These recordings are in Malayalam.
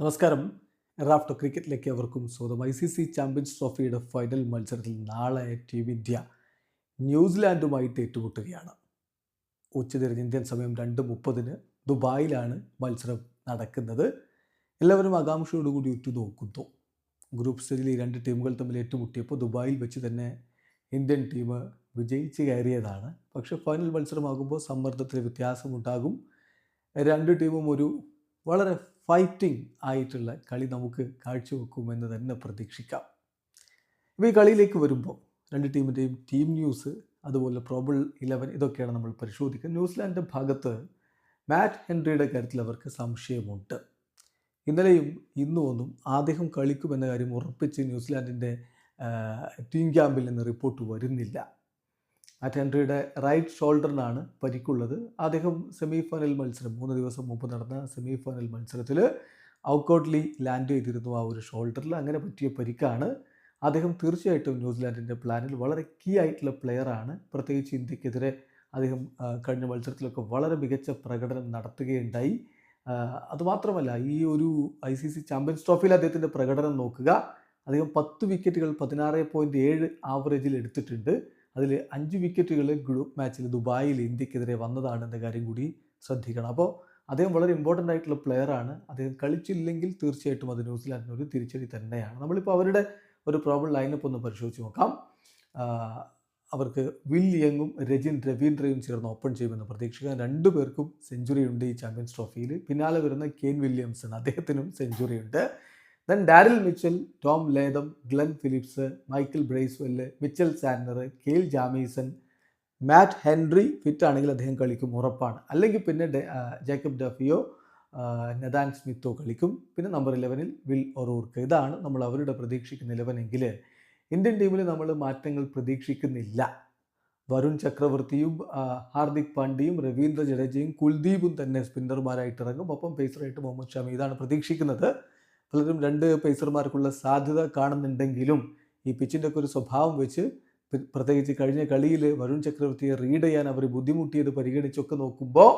നമസ്കാരം. റാഫ്റ്റോ ക്രിക്കറ്റിലേക്ക് അവർക്കും സ്വാഗതം. ഐ സി സി ചാമ്പ്യൻസ് ട്രോഫിയുടെ ഫൈനൽ മത്സരത്തിൽ നാളെ ടീം ഇന്ത്യ ന്യൂസിലാൻഡുമായിട്ട് ഏറ്റുമുട്ടുകയാണ്. ഉച്ചതിരിഞ്ഞ് ഇന്ത്യൻ സമയം രണ്ട് മുപ്പതിന് ദുബായിലാണ് മത്സരം നടക്കുന്നത്. എല്ലാവരും ആകാംക്ഷയോടുകൂടി ഉറ്റു നോക്കുന്നു ഗ്രൂപ്പ് സ്റ്റേജിൽ ഈ രണ്ട് ടീമുകൾ തമ്മിൽ ഏറ്റുമുട്ടിയപ്പോൾ ദുബായിൽ വെച്ച് തന്നെ ഇന്ത്യൻ ടീം വിജയിച്ച് കയറിയതാണ്. പക്ഷേ ഫൈനൽ മത്സരമാകുമ്പോൾ സമ്മർദ്ദത്തിൽ വ്യത്യാസമുണ്ടാകും. രണ്ട് ടീമും ഒരു വളരെ ഫൈറ്റിംഗ് ആയിട്ടുള്ള കളി നമുക്ക് കാഴ്ചവെക്കുമെന്ന് തന്നെ പ്രതീക്ഷിക്കാം. ഇപ്പോൾ ഈ കളിയിലേക്ക് വരുമ്പോൾ രണ്ട് ടീമിന്റെയും ടീം ന്യൂസ് അതുപോലെ പ്രോബിൾ ഇലവൻ ഇതൊക്കെയാണ് നമ്മൾ പരിശോധിക്കുക. ന്യൂസിലാൻഡിന്റെ ഭാഗത്ത് മാറ്റ് ഹെൻറിയുടെ കാര്യത്തിൽ അവർക്ക് സംശയമുണ്ട്. ഇന്നലെയും ഇന്നും ഒന്നും അദ്ദേഹം കളിക്കുമെന്ന കാര്യം ഉറപ്പിച്ച് ന്യൂസിലാൻഡിന്റെ ടീം ക്യാമ്പിൽ നിന്ന് റിപ്പോർട്ട് വരുന്നില്ല. മാറ്റ് ഹെൻറിയുടെ റൈറ്റ് ഷോൾഡറിനാണ് പരിക്കുള്ളത് അദ്ദേഹം സെമി ഫൈനൽ മത്സരം മൂന്ന് ദിവസം മുമ്പ് നടന്ന സെമി ഫൈനൽ മത്സരത്തിൽ ഔക്കൗട്ട്ലി ലാൻഡ് ചെയ്തിരുന്നു ആ ഒരു ഷോൾഡറിൽ അങ്ങനെ പറ്റിയ പരിക്കാണ് അദ്ദേഹം തീർച്ചയായിട്ടും ന്യൂസിലാൻഡിന്റെ പ്ലാനിൽ വളരെ കീ ആയിട്ടുള്ള പ്ലെയറാണ് പ്രത്യേകിച്ച് ഇന്ത്യക്കെതിരെ അദ്ദേഹം കഴിഞ്ഞ മത്സരത്തിലൊക്കെ വളരെ മികച്ച പ്രകടനം നടത്തുകയുണ്ടായി. അതുമാത്രമല്ല ഈ ഒരു ഐ സി സി ചാമ്പ്യൻസ് ട്രോഫിയിൽ അദ്ദേഹത്തിന്റെ പ്രകടനം നോക്കുക. അദ്ദേഹം പത്ത് വിക്കറ്റുകൾ പതിനാറ് പോയിന്റ് ഏഴ് ആവറേജിൽ എടുത്തിട്ടുണ്ട്. അതിൽ അഞ്ച് വിക്കറ്റുകൾ ഗ്രൂപ്പ് മാച്ചിൽ ദുബായിൽ ഇന്ത്യക്കെതിരെ വന്നതാണ് എന്ന കാര്യം കൂടി ശ്രദ്ധിക്കണം. അപ്പോൾ അദ്ദേഹം വളരെ ഇമ്പോർട്ടന്റ് ആയിട്ടുള്ള പ്ലെയർ ആണ്. അദ്ദേഹം കളിച്ചില്ലെങ്കിൽ തീർച്ചയായിട്ടും അത് ന്യൂസിലാൻഡിന് ഒരു തിരിച്ചടി തന്നെയാണ്. നമ്മളിപ്പോൾ അവരുടെ ഒരു പ്രോബ്ലം ലൈനപ്പ് ഒന്ന് പരിശോധിച്ച് നോക്കാം. അവർക്ക് വിൽ യങ്ങും രജിൻ രവീന്ദ്രയും ചേർന്ന് ഓപ്പൺ ചെയ്യുമെന്ന് പ്രതീക്ഷിക്കാം. രണ്ടു പേർക്കും സെഞ്ചുറി ഉണ്ട് ഈ ചാമ്പ്യൻസ് ട്രോഫിയിൽ പിന്നാലെ വരുന്ന കെയിൻ വില്യംസൺ അദ്ദേഹത്തിനും സെഞ്ചുറി ഉണ്ട്. Then Daryl Mitchell Tom Latham Glenn Phillips Michael Bracewell Mitchell Santner Kyle Jamieson Matt Henry fit ആണെങ്കിൽ അദ്ദേഹം കളിക്കും ഉറപ്പാണ്. അല്ലെങ്കിൽ പിന്നെ ജേക്കബ് ഡഫിയോ നദാൻ സ്മിത്തോ കളിക്കും. പിന്നെ നമ്പർ ഇലവനിൽ വിൽ ഒറൂർക്ക് ഇതാണ് നമ്മൾ അവരുടെ പ്രതീക്ഷിക്കുന്ന ഇലവനെങ്കിൽ ഇന്ത്യൻ ടീമിൽ നമ്മൾ മാറ്റങ്ങൾ പ്രതീക്ഷിക്കുന്നില്ല. വരുൺ ചക്രവർത്തിയും ഹാർദിക് പാണ്ഡ്യയും രവീന്ദ്ര ജഡേജയും കുൽദീപും തന്നെ സ്പിന്നർമാരായിട്ട് ഇറങ്ങും. ഒപ്പം പേസറായിട്ട് മുഹമ്മദ് ഷമി ഇതാണ് പ്രതീക്ഷിക്കുന്നത്. പലരും രണ്ട് പേസർമാർക്കുള്ള സാധ്യത കാണുന്നുണ്ടെങ്കിലും ഈ പിച്ചിന്റെ ഒക്കെ ഒരു സ്വഭാവം വെച്ച് പ്ര- പ്രത്യേകിച്ച് കഴിഞ്ഞ കളിയിൽ വരുൺ ചക്രവർത്തിയെ റീഡ് ചെയ്യാൻ അവർ ബുദ്ധിമുട്ടിയത് പരിഗണിച്ചൊക്കെ നോക്കുമ്പോൾ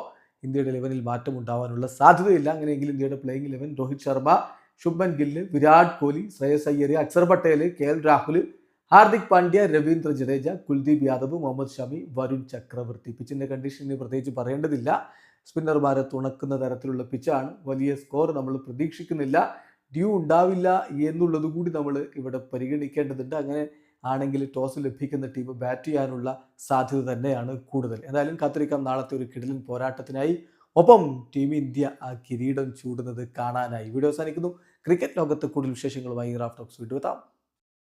ഇന്ത്യയുടെ ലെവനിൽ മാറ്റം ഉണ്ടാവാനുള്ള സാധ്യതയില്ല. അങ്ങനെയെങ്കിൽ ഇന്ത്യയുടെ playing eleven Rohit Sharma Shubman Gill Virat Kohli Shreyas Iyer Axar Patel K L Rahul Hardik Pandya Ravindra Jadeja Kuldeep Yadav Mohammed Shami Varun Chakravarthy. പിച്ചിന്റെ കണ്ടീഷനിൽ പ്രത്യേകിച്ച് പറയേണ്ടതില്ല. സ്പിന്നർമാരെ തുണക്കുന്ന തരത്തിലുള്ള പിച്ചാണ് വലിയ സ്കോർ നമ്മൾ പ്രതീക്ഷിക്കുന്നില്ല. ഡ്യൂ ഉണ്ടാവില്ല എന്നുള്ളത് കൂടി നമ്മൾ ഇവിടെ പരിഗണിക്കേണ്ടതുണ്ട്. അങ്ങനെ ആണെങ്കിൽ ടോസ് ലഭിക്കുന്ന ടീം ബാറ്റ് ചെയ്യാനുള്ള സാധ്യത തന്നെയാണ് കൂടുതൽ. എന്തായാലും കാത്തിരിക്കാം. നാളത്തെ ഒരു കിടലിൻ പോരാട്ടത്തിനായി ഒപ്പം ടീം ഇന്ത്യ ആ കിരീടം ചൂടുന്നത് കാണാനായി. വീഡിയോ അവസാനിക്കുന്നു. ക്രിക്കറ്റ് ലോകത്ത് കൂടുതൽ വിശേഷങ്ങളുമായി റാഫ്റ്റോക്സ് വീണ്ടും എത്താം